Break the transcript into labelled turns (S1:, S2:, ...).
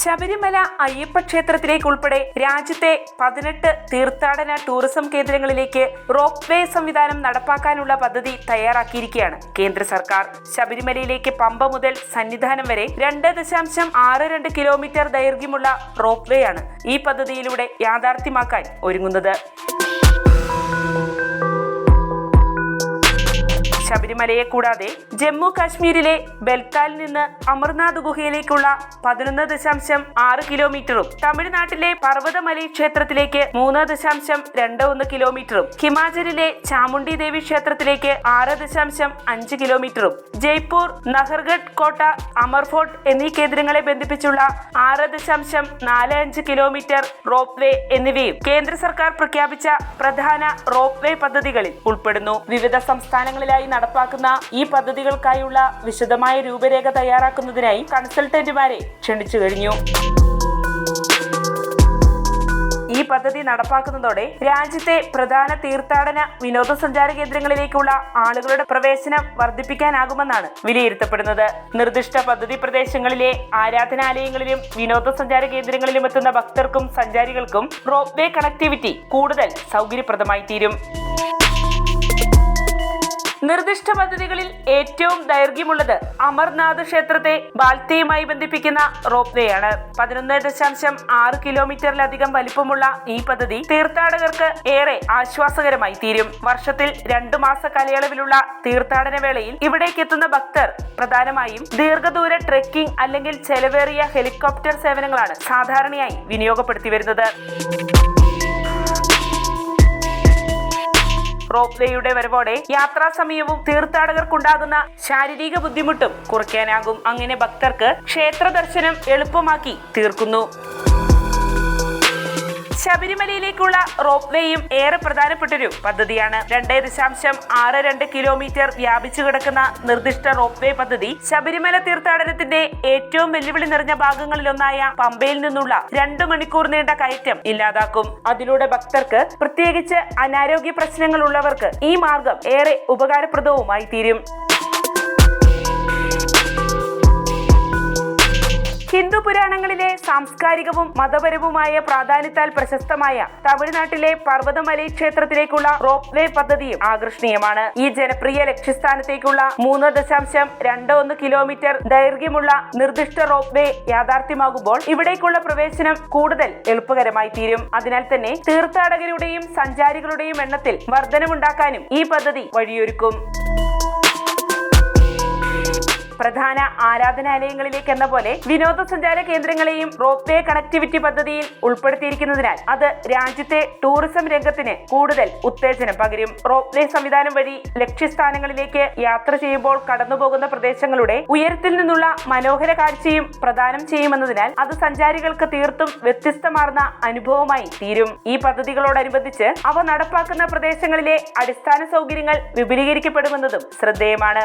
S1: ശബരിമല അയ്യപ്പ ക്ഷേത്രത്തിലേക്ക് ഉൾപ്പെടെ രാജ്യത്തെ പതിനെട്ട് തീർത്ഥാടന ടൂറിസം കേന്ദ്രങ്ങളിലേക്ക് റോപ്പ് വേ സംവിധാനം നടപ്പാക്കാനുള്ള പദ്ധതി തയ്യാറാക്കിയിരിക്കുകയാണ്. കേന്ദ്ര സർക്കാർ ശബരിമലയിലേക്ക് പമ്പ മുതൽ സന്നിധാനം വരെ രണ്ട് ദശാംശം ആറ് രണ്ട് കിലോമീറ്റർ ദൈർഘ്യമുള്ള റോപ്പ് വേ ആണ് ഈ പദ്ധതിയിലൂടെ യാഥാർത്ഥ്യമാക്കാൻ ഒരുങ്ങുന്നത്. ശബരിമലയെ കൂടാതെ ജമ്മു കാശ്മീരിലെ ബൽത്താലിൽ നിന്ന് അമർനാഥ് ഗുഹയിലേക്കുള്ള പതിനൊന്ന് ദശാംശം ആറ് കിലോമീറ്ററും തമിഴ്നാട്ടിലെ പർവതമലൈ ക്ഷേത്രത്തിലേക്ക് മൂന്ന് ദശാംശം രണ്ട് ഒന്ന് കിലോമീറ്ററും ഹിമാചലിലെ ചാമുണ്ഡി ദേവി ക്ഷേത്രത്തിലേക്ക് ആറ് ദശാംശം അഞ്ച് കിലോമീറ്ററും ജയ്പൂർ നഹർഗഡ് കോട്ട അമർഫോർട്ട് എന്നീ കേന്ദ്രങ്ങളെ ബന്ധിപ്പിച്ചുള്ള ആറ് ദശാംശം നാല് അഞ്ച് കിലോമീറ്റർ റോപ്പ് വേ എന്നിവയും കേന്ദ്ര സർക്കാർ പ്രഖ്യാപിച്ച പ്രധാന റോപ്പ് വേ പദ്ധതികളിൽ ഉൾപ്പെടുന്നു. വിവിധ സംസ്ഥാനങ്ങളിലായി നടപ്പാക്കുന്ന ഈ പദ്ധതികൾക്കായുള്ള വിശദമായ രൂപരേഖ തയ്യാറാക്കുന്നതിനായി കൺസൾട്ടന്റുമാരെ ക്ഷണിച്ചു കഴിഞ്ഞു. ഈ പദ്ധതി നടപ്പാക്കുന്നതോടെ രാജ്യത്തെ പ്രധാന തീർത്ഥാടന വിനോദസഞ്ചാര കേന്ദ്രങ്ങളിലേക്കുള്ള ആളുകളുടെ പ്രവേശനം വർദ്ധിപ്പിക്കാനാകുമെന്നാണ് വിലയിരുത്തപ്പെടുന്നത്. നിർദ്ദിഷ്ട പദ്ധതി പ്രദേശങ്ങളിലെ ആരാധനാലയങ്ങളിലും വിനോദസഞ്ചാര കേന്ദ്രങ്ങളിലും എത്തുന്ന ഭക്തർക്കും സഞ്ചാരികൾക്കും റോപ്പ് വേ കണക്ടിവിറ്റി കൂടുതൽ സൗകര്യപ്രദമായി തീരും നിർദ്ദിഷ്ട പദ്ധതികളിൽ ഏറ്റവും ദൈർഘ്യമുള്ളത് അമർനാഥ് ക്ഷേത്രത്തെ ബാൽത്തയുമായി ബന്ധിപ്പിക്കുന്ന റോപ്പ് ആണ് പതിനൊന്ന് ദശാംശം ആറ് കിലോമീറ്ററിലധികം വലിപ്പമുള്ള ഈ പദ്ധതി തീർത്ഥാടകർക്ക് ഏറെ ആശ്വാസകരമായി തീരും. വർഷത്തിൽ രണ്ടു മാസ കാലയളവിലുള്ള തീർത്ഥാടന വേളയിൽ ഇവിടേക്ക് എത്തുന്ന ഭക്തർ പ്രധാനമായും ദീർഘദൂര ട്രെക്കിംഗ് അല്ലെങ്കിൽ ചെലവേറിയ ഹെലികോപ്റ്റർ സേവനങ്ങളാണ് സാധാരണയായി വിനിയോഗപ്പെടുത്തി വരുന്നത്. റോപ്പ് വേയുടെ വരവോടെ യാത്രാ സമയവും തീർത്ഥാടകർക്കുണ്ടാകുന്ന ശാരീരിക ബുദ്ധിമുട്ടും കുറയ്ക്കാനാകും. അങ്ങനെ ഭക്തർക്ക് ക്ഷേത്ര ദർശനം എളുപ്പമാക്കി തീർക്കുന്നു. ശബരിമലയിലേക്കുള്ള റോപ്പ് വേയും ഏറെ പ്രധാനപ്പെട്ടൊരു പദ്ധതിയാണ്. രണ്ട് ദശാംശം ആറ് രണ്ട് കിലോമീറ്റർ വ്യാപിച്ചു കിടക്കുന്ന നിർദ്ദിഷ്ട റോപ്പ് വേ പദ്ധതി ശബരിമല തീർത്ഥാടനത്തിന്റെ ഏറ്റവും വെല്ലുവിളി നിറഞ്ഞ ഭാഗങ്ങളിലൊന്നായ പമ്പയിൽ നിന്നുള്ള രണ്ടു മണിക്കൂർ നീണ്ട കയറ്റം ഇല്ലാതാക്കും. അതിലൂടെ ഭക്തർക്ക് പ്രത്യേകിച്ച് അനാരോഗ്യ പ്രശ്നങ്ങൾ ഉള്ളവർക്ക് ഈ മാർഗം ഏറെ ഉപകാരപ്രദവുമായി തീരും പുരാണങ്ങളിലെ സാംസ്കാരികവും മതപരവുമായ പ്രാധാന്യത്താൽ പ്രശസ്തമായ തമിഴ്നാട്ടിലെ പർവതമലൈ ക്ഷേത്രത്തിലേക്കുള്ള റോപ്പ് വേ പദ്ധതിയും ആകർഷണീയമാണ്. ഈ ജനപ്രിയ ലക്ഷ്യസ്ഥാനത്തേക്കുള്ള മൂന്ന് ദശാംശം രണ്ട് ഒന്ന് കിലോമീറ്റർ ദൈർഘ്യമുള്ള നിർദ്ദിഷ്ട റോപ്പ് വേ യാഥാർത്ഥ്യമാകുമ്പോൾ ഇവിടേക്കുള്ള പ്രവേശനം കൂടുതൽ എളുപ്പകരമായി തീരും. അതിനാൽ തന്നെ തീർത്ഥാടകരുടെയും സഞ്ചാരികളുടെയും എണ്ണത്തിൽ വർധനമുണ്ടാക്കാനും ഈ പദ്ധതി വഴിയൊരുക്കും. പ്രധാന ആരാധനാലയങ്ങളിലേക്ക് എന്ന പോലെ വിനോദസഞ്ചാര കേന്ദ്രങ്ങളെയും റോപ്പ് വേ കണക്ടിവിറ്റി പദ്ധതിയിൽ ഉൾപ്പെടുത്തിയിരിക്കുന്നതിനാൽ അത് രാജ്യത്തെ ടൂറിസം രംഗത്തിന് കൂടുതൽ ഉത്തേജനം പകരും. റോപ്പ് വേ സംവിധാനം വഴി ലക്ഷ്യസ്ഥാനങ്ങളിലേക്ക് യാത്ര ചെയ്യുമ്പോൾ കടന്നുപോകുന്ന പ്രദേശങ്ങളുടെ ഉയരത്തിൽ നിന്നുള്ള മനോഹര കാഴ്ചയും പ്രദാനം ചെയ്യുമെന്നതിനാൽ അത് സഞ്ചാരികൾക്ക് തീർത്തും വ്യത്യസ്തമാർന്ന അനുഭവമായി തീരും. ഈ പദ്ധതികളോടനുബന്ധിച്ച് അവ നടപ്പാക്കുന്ന പ്രദേശങ്ങളിലെ അടിസ്ഥാന സൗകര്യങ്ങൾ വിപുലീകരിക്കപ്പെടുമെന്നതും ശ്രദ്ധേയമാണ്.